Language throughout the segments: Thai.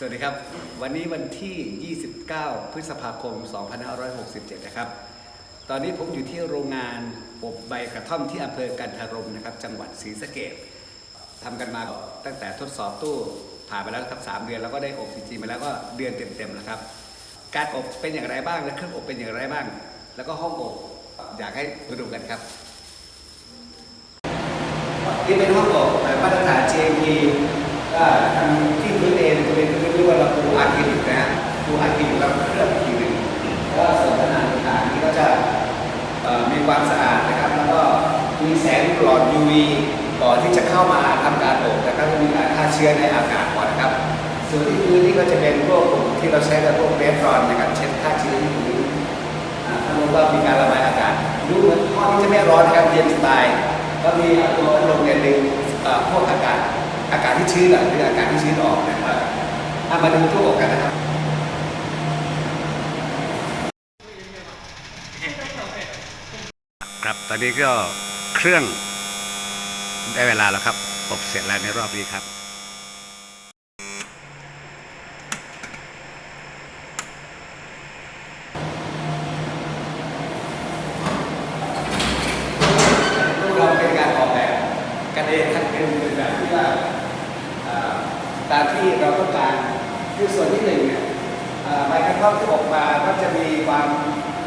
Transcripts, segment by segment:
สวัสดีครับ วันนี้วันที่ 29 พฤษภาคม 2567 นะครับ ตอนนี้ผมอยู่ที่โรงงานอบใบกระท่อมที่อำเภอกันทารมนะครับ จังหวัดศรีสะเกษทำกันมาตั้งแต่ทดสอบตู้ผ่านไปแล้วครับ 3 เดือนแล้วก็ได้อบจริงๆมาแล้วก็เดือนเต็มๆแล้วครับ การอบเป็นอย่างไรบ้างและเครื่องอบเป็นอย่างไรบ้าง แล้วก็ห้องอบอยากให้มาดูกันครับนี่เป็นห้องอบแบบมาตรฐาน GMP ก็ทำ ว่าเราปูอาร์คิลิกนะฮะปูอาร์คิลิกแล้วเคลือบอีกทีหนึ่งก็ส่วนผนังต่างๆนี่ก็จะมีความสะอาดนะครับ แล้วก็มีแสงหลอด UV ก่อนที่จะเข้ามาทำการอบแล้วก็จะมีการฆ่าเชื้อในอากาศก่อนนะครับ ส่วนที่พื้นนี่ก็จะเป็นพวกปุ่มที่เราใช้กับพวกเรฟรอนนะครับเช็ดฆ่าเชื้อที่พื้นอ่าถ้ารู้ว่ามีการระบายอากาศดูเหมือนห้องนี้จะไม่ร้อนนะครับเย็นสบายก็มีตัวพัดลมเนี่ยดึงพวกอากาศอากาศที่ชื้นอะหรืออากาศที่ชื้นออกนะครับ อะมาดูตู้อบกันนะครับครับตอนนี้ก็เครื่องได้เวลาแล้วครับอบเสร็จแล้วในรอบนี้ครับตู้เราเป็นการออกแบบกันเองครับเป็นเป็นแบบที่ว่าเอ่อตามที่เราต้องการ คือส่วนที่หนึ่งเนี่ยใบกระท่อมที่ออกมาก็จะมีความ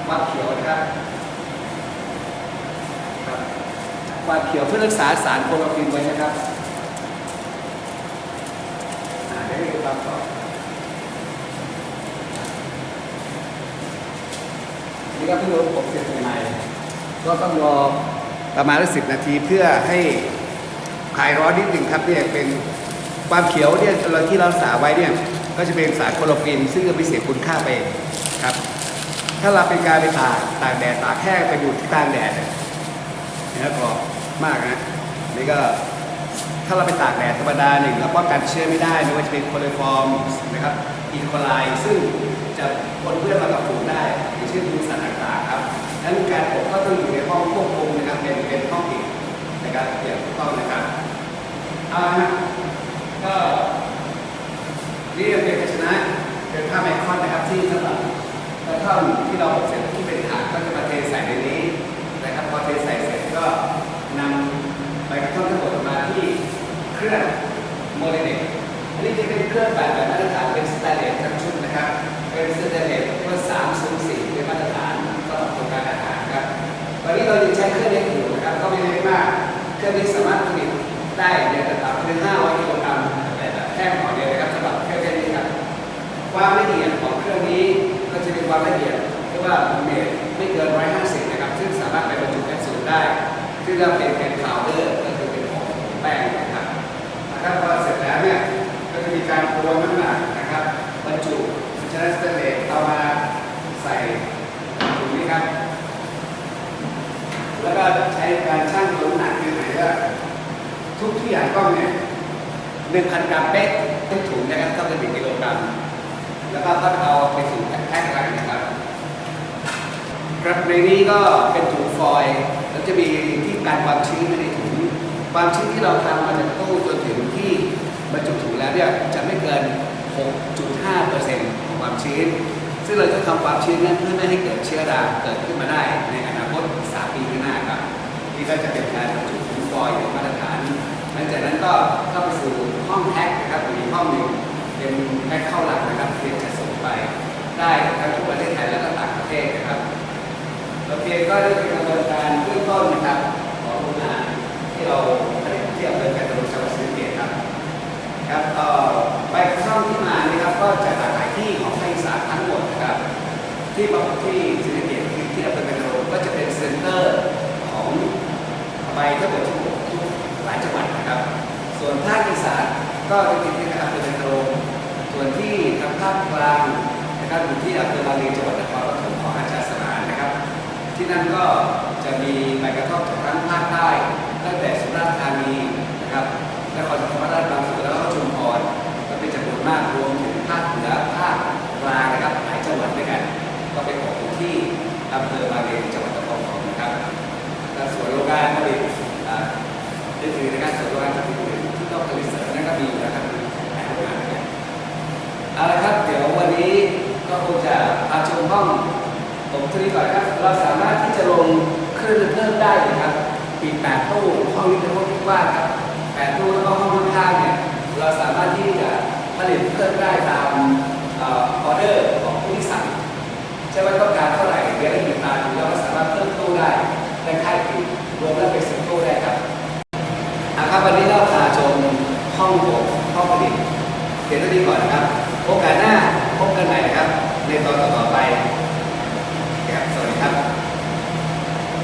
ความเขียวนะครับครับความเขียวเพื่อรักษาสารโคโรฟินไว้นะครับอ่าเดี๋ยวให้ดูความต่อนี่ก็เพิ่งลงผมเสร็จใหม่ก็ต้องรอประมาณสิบนาทีเพื่อให้คลายร้อนนิดหนึ่งครับเนี่ยเป็นความเขียวเนี่ยเราที่เราสาไว้เนี่ย ก็จะเป็นสารโคโลฟินซึ่งก็มีเสียคุณค่าไปครับ ถ้าเราเป็นการไปตากตากแดดตากแห้งไปอยู่ที่กลางแดดเนี่ยแล้วก็มากนะนี่ก็ถ้าเราไปตากแดดธรรมดาหนึ่งเราป้องกันเชื้อไม่ได้ไม่ว่าจะเป็นโคลิฟอร์มนะครับอีโคไลซึ่งจะปนเปื้อนมากับฝุ่นได้อย่างเช่นมูลสัตว์ต่างๆครับดังนั้นการอบก็ต้องอยู่ในห้องควบคุมนะครับเป็นเป็นห้องปิดนะครับอย่างถูกต้องนะครับเอาก็ ละฮะก็นี่เป็นภาชนะเป็นผ้าไอคอนนะครับที่สำหรับกระท่อมที่เราเสร็จ ว่าเมตรไม่เกิน 150 นะครับ ซึ่งสามารถไปบรรจุแคปซูลได้ ซึ่งเราเป็นเป็นพาวเดอร์ก็คือเป็นของแป้งนะครับนะครับพอเสร็จแล้วเนี่ยก็จะมีการรวมน้ำหนักนะครับบรรจุชนะสเตเลสเอามาใส่ถุงนี้ครับ แล้วก็ใช้การชั่งน้ำหนักคือไหนว่าทุกที่อย่างต้องเนี่ยหนึ่งพันกรัมเป๊ะทุกถุงนะครับต้องเป็นหนึ่งกิโลกรัมแล้วก็ก็เอาไปสู่แพ็คกันนะครับครับ ในนี้ก็เป็นถุงฟอยล์แล้วจะมีที่การความชื้นไว้ในถุงความชื้นที่เราทำมาจากตู้จนถึงที่บรรจุถุงแล้วเนี่ยจะไม่เกิน 6.5%ของความชื้น ซึ่งเราจะทำความชื้นนั้นเพื่อไม่ให้เกิดเชื้อราเกิดขึ้นมาได้ในอนาคต 3 ปีข้างหน้าครับนี่ก็จะเป็นการบรรจุถุงฟอยล์อย่างมาตรฐานหลังจากนั้นก็เข้าไปสู่ห้องแพ็คนะครับอีห้องหนึ่งเป็นแพ็คเข้าหลักนะครับเตรียมจะส่งไปได้ทั้งทั่วประเทศไทยและก็ต่างประเทศ โอเคก็ได้เป็นกระบวนการเบื้องต้นนะครับของโรงงานที่เราผลิตที่อำเภอการตลาดจังหวัดศรีสะเกษครับครับเอ่อใบกระท่อมที่มานี่ครับก็จะหลากหลายที่ของภาคอีสานทั้งหมดนะครับที่มาที่ศรีสะเกษที่ที่อำเภอกันตลาดก็จะเป็นเซ็นเตอร์ของใบทั้งหมดทุกทุกหลายจังหวัดนะครับ ส่วนภาคอีสานก็จะเป็นที่อำเภอกันตลาดส่วนที่ทางภาคกลางนะครับอยู่ที่อำเภอบางเลนจังหวัดนคร ที่นั่นก็จะมีใบกระท่อมจากทั้งภาคใต้ตั้งแต่สุราษฎร์ธานีนะครับนครศรีธรรมราชบางส่วนแล้วก็ชุมพรก็เป็นจำนวนมากรวมถึงภาคเหนือภาคกลางนะครับหลายจังหวัดด้วยกัน ก็ไปออกอยู่ที่อำเภอบางเลนจังหวัดนครปฐมนะครับและส่วนโรงงานผลิตอ่าอื่นๆนะครับส่วนโรงงานผลิตอื่ที่ต้องผลิตเสริมนั่นก็มีอยู่นะครับหลายโรงงานด้วยกันนี้ก็คงจะพาชมห้องผมทีนี้ก่อนนะครับเราสาม งเครื่องเพิ่มได้นะครับปีแปดตู้ห้องนี้เป็นห้องที่กว้างครับแปดตู้แล้วก็ห้องข้างเนี่ยเราสามารถที่จะผลิตเพิ่มได้ตามออเดอร์ของผู้ที่สั่งใช่ว่าต้องการเท่าไหร่เดือนละกี่ตันเราก็สามารถเพิ่มตู้ได้ในค่ายปีรวมแล้วเป็นสิบตู้ได้ครับอะครับวันนี้เราพาชมห้องผมห้องผลิตเดี๋ยวเท่านี้ก่อนนะครับโอกาสหน้าพบกันใหม่นะครับในตอนต่อไป